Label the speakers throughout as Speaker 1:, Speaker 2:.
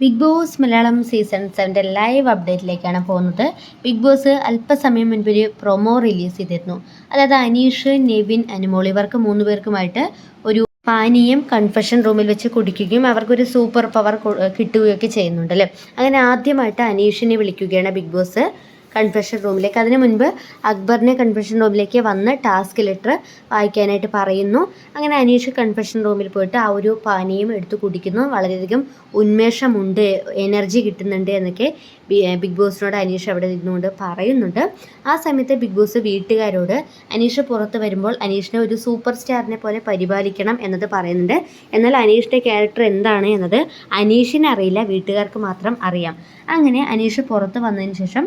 Speaker 1: Big boss Malayalam season സെവന്റെ live അപ്ഡേറ്റിലേക്കാണ് പോകുന്നത്. ബിഗ് ബോസ് അല്പസമയം മുൻപ് ഒരു പ്രൊമോ റിലീസ് ചെയ്തിരുന്നു. അതായത് അനീഷ് നെവിൻ അനുമോൾ ഇവർക്ക് മൂന്ന് പേർക്കുമായിട്ട് ഒരു പാനീയം കൺഫെഷൻ റൂമിൽ വെച്ച് കുടിക്കുകയും അവർക്കൊരു സൂപ്പർ പവർ കിട്ടുകയൊക്കെ ചെയ്യുന്നുണ്ട് അല്ലേ അങ്ങനെ ആദ്യമായിട്ട് അനീഷിനെ വിളിക്കുകയാണ് ബിഗ് ബോസ് കൺഫെഷൻ റൂമിലേക്ക് അതിനു മുൻപ് അക്ബറിനെ കൺഫെഷൻ റൂമിലേക്ക് വന്ന് ടാസ്ക് ലെറ്റർ വായിക്കാനായിട്ട് പറയുന്നു. അങ്ങനെ അനീഷ് കൺഫെഷൻ റൂമിൽ പോയിട്ട് ആ ഒരു പാനീയം എടുത്ത് കുടിക്കുന്നു. വളരെയധികം ഉന്മേഷമുണ്ട് എനർജി കിട്ടുന്നുണ്ട് എന്നൊക്കെ ബിഗ് ബോസിനോട് അനീഷ് അവിടെ നിന്നുകൊണ്ട് പറയുന്നുണ്ട്. ആ സമയത്ത് ബിഗ് ബോസ് വീട്ടുകാരോട് അനീഷ് പുറത്ത് വരുമ്പോൾ അനീഷിനെ ഒരു സൂപ്പർ സ്റ്റാറിനെ പോലെ പരിപാലിക്കണം എന്നത് പറയുന്നുണ്ട്. എന്നാൽ അനീഷിന്റെ ക്യാരക്ടർ എന്താണ് എന്നത് അനീഷിന് അറിയില്ല വീട്ടുകാർക്ക് മാത്രം അറിയാം. അങ്ങനെ അനീഷ് പുറത്ത് വന്നതിന് ശേഷം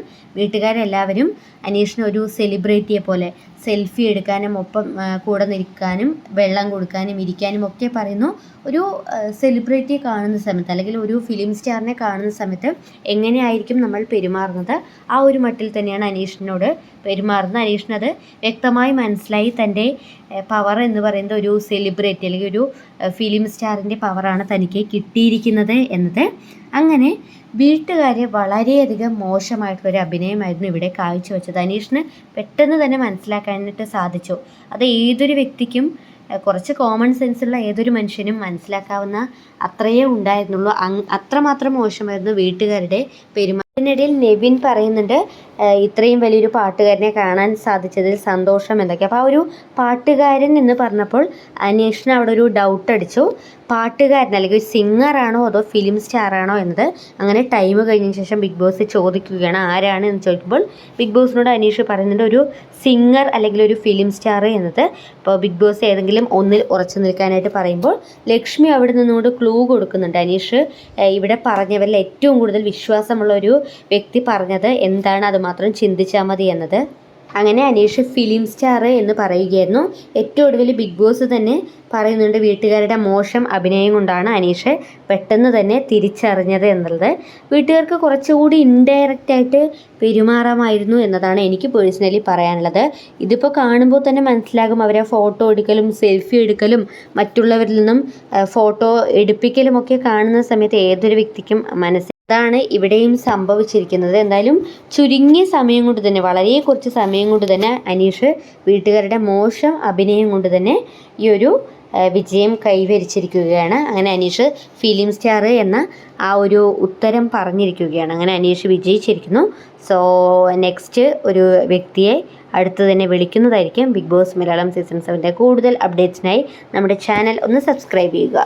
Speaker 1: വീട്ടുകാരെല്ലാവരും അനീഷിനെ ഒരു സെലിബ്രിറ്റിയെ പോലെ സെൽഫി എടുക്കാനും ഒപ്പം കൂടെ നിൽക്കാനും വെള്ളം കൊടുക്കാനും ഇരിക്കാനും ഒക്കെ പറയുന്നു. ഒരു സെലിബ്രിറ്റിയെ കാണുന്ന സമയത്ത് അല്ലെങ്കിൽ ഒരു ഫിലിം സ്റ്റാറിനെ കാണുന്ന സമയത്ത് എങ്ങനെയായിരിക്കും നമ്മൾ പെരുമാറുന്നത്? ആ ഒരു മട്ടിൽ തന്നെയാണ് അനീഷിനോട് പെരുമാറുന്നത്. അനീഷിനത് വ്യക്തമായി മനസ്സിലായി തന്റെ പവർ എന്ന് പറയുന്നത് ഒരു സെലിബ്രിറ്റി അല്ലെങ്കിൽ ഒരു ഫിലിം സ്റ്റാറിന്റെ പവറാണ് തനിക്ക് കിട്ടിയിരിക്കുന്നത് എന്നത്. അങ്ങനെ വീട്ടുകാരെ വളരെയധികം മോശമായിട്ടുള്ളൊരു അഭിനയമായിരുന്നു ഇവിടെ കാഴ്ചവെച്ചത്. അനീഷിന് പെട്ടെന്ന് തന്നെ മനസ്സിലാക്കാനായിട്ട് സാധിച്ചു. അത് ഏതൊരു വ്യക്തിക്കും കുറച്ച് കോമൺ സെൻസുള്ള ഏതൊരു മനുഷ്യനും മനസ്സിലാക്കാവുന്ന അത്രയേ ഉണ്ടായിരുന്നുള്ളൂ. അത്രമാത്രം മോശമായിരുന്നു വീട്ടുകാരുടെ പെരുമാറ്റത്തിനിടയിൽ നെവിൻ പറയുന്നുണ്ട് ഇത്രയും വലിയൊരു പാട്ടുകാരനെ കാണാൻ സാധിച്ചതിൽ സന്തോഷം എന്തൊക്കെ അപ്പോൾ ആ ഒരു പാട്ടുകാരൻ എന്ന് പറഞ്ഞപ്പോൾ അന്വേഷണം അവിടെ ഒരു ഡൗട്ട് അടിച്ചു. പാട്ടുകാരൻ അല്ലെങ്കിൽ സിംഗറാണോ അതോ ഫിലിം സ്റ്റാറാണോ എന്നത് അങ്ങനെ ടൈം കഴിഞ്ഞ ശേഷം ബിഗ് ബോസ് ചോദിക്കുകയാണ്. ആരാണ് എന്ന് ചോദിക്കുമ്പോൾ ബിഗ് ബോസിനോട് അനീഷ് പറയുന്നുണ്ട് ഒരു സിംഗർ അല്ലെങ്കിൽ ഒരു ഫിലിം സ്റ്റാർ എന്നത്. ഇപ്പോൾ ബിഗ് ബോസ് ഏതെങ്കിലും ഒന്നിൽ ഉറച്ചു നിൽക്കാനായിട്ട് പറയുമ്പോൾ ലക്ഷ്മി അവിടെ നിന്നുകൊണ്ട് ക്ലൂ കൊടുക്കുന്നുണ്ട്. അനീഷ് ഇവിടെ പറഞ്ഞവരിൽ ഏറ്റവും കൂടുതൽ വിശ്വാസമുള്ള ഒരു വ്യക്തി പറഞ്ഞത് എന്താണ്? അത് മാത്രം ചിന്തിച്ചാൽ മതി എന്നത്. അങ്ങനെ അനീഷ് ഫിലിം സ്റ്റാർ എന്ന് പറയുകയായിരുന്നു. ഏറ്റവും ഒടുവിൽ ബിഗ് ബോസ് തന്നെ പറയുന്നുണ്ട് വീട്ടുകാരുടെ മോശം അഭിനയം കൊണ്ടാണ് അനീഷ് പെട്ടെന്ന് തന്നെ തിരിച്ചറിഞ്ഞത് എന്നുള്ളത് വീട്ടുകാർക്ക് കുറച്ചുകൂടി ഇൻഡയറക്റ്റായിട്ട് പെരുമാറാമായിരുന്നു എന്നതാണ് എനിക്ക് പേഴ്സണലി പറയാനുള്ളത്. ഇതിപ്പോൾ കാണുമ്പോൾ തന്നെ മനസ്സിലാകും അവരെ ഫോട്ടോ എടുക്കലും സെൽഫി എടുക്കലും മറ്റുള്ളവരിൽ നിന്നും ഫോട്ടോ എടുപ്പിക്കലും ഒക്കെ കാണുന്ന സമയത്ത് ഏതൊരു വ്യക്തിക്കും മനസ്സിൽ അതാണ് ഇവിടെയും സംഭവിച്ചിരിക്കുന്നത്. എന്തായാലും ചുരുങ്ങിയ സമയം കൊണ്ട് തന്നെ വളരെ കുറച്ച് സമയം കൊണ്ട് തന്നെ അനീഷ് വീട്ടുകാരുടെ മോശം അഭിനയം കൊണ്ട് തന്നെ ഈ ഒരു വിജയം കൈവരിച്ചിരിക്കുകയാണ്. അങ്ങനെ അനീഷ് ഫിലിം സ്റ്റാർ എന്ന ആ ഒരു ഉത്തരം പറഞ്ഞിരിക്കുകയാണ്. അങ്ങനെ അനീഷ് വിജയിച്ചിരിക്കുന്നു. സോ നെക്സ്റ്റ് ഒരു വ്യക്തിയെ അടുത്ത് തന്നെ വിളിക്കുന്നതായിരിക്കും ബിഗ് ബോസ് മലയാളം സീസൺ സെവന്റെ കൂടുതൽ അപ്ഡേറ്റ്സിനായി നമ്മുടെ ചാനൽ ഒന്ന് സബ്സ്ക്രൈബ് ചെയ്യുക.